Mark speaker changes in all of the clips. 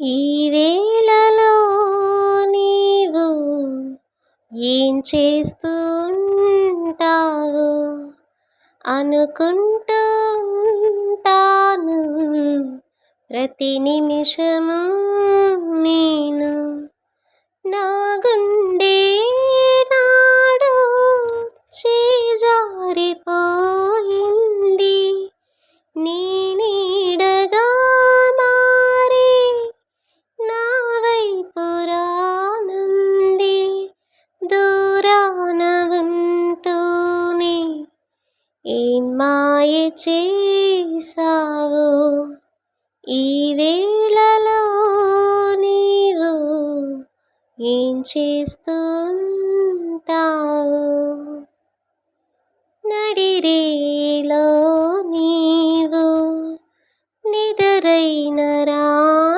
Speaker 1: ఈ వేళలో నీవు ఏం చేస్తుంటావు? అనుకుంటుంటాను. ఉంటాను ప్రతి నిమిషము నేను నా గుండె మాయ చేసావు ఈ వేళలో నీవు ఏం చేస్తుంటావు? నడిరేలో నీవు నిదరైన రా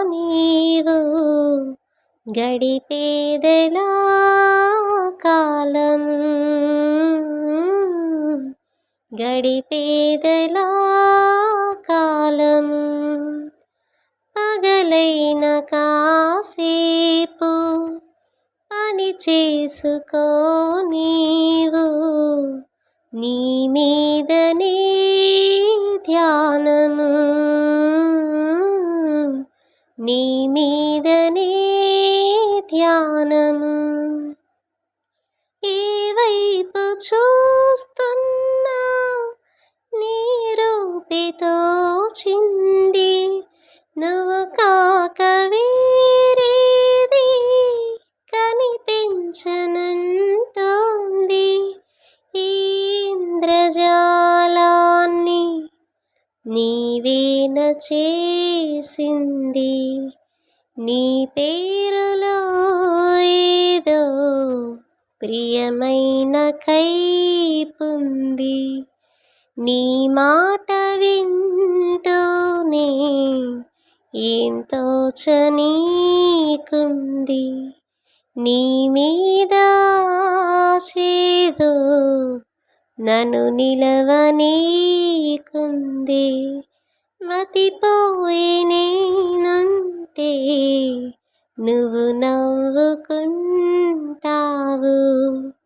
Speaker 1: నీవు గడిపేదెలా కాలం గడిపేదెలా కాలము పగలైన కాసేపు పని చేసుకో నీవు. నీ మీదనే ధ్యానము నీ మీదనే ధ్యానము. ఏ వైపు నువ్వు కాక వేరేది కనిపించనంటోంది ఇంద్రజాలాన్ని నీవేన చేసింది నీ పేరులో ఏదో ప్రియమైన కైపుంది. నీ మాట వింటూనే ఎంతో చనీకుంది. నీ మీద చేదు నన్ను నిలవనీకుంది. మతిపోయి నేనుంటే నువ్వు నవ్వుకుంటావు.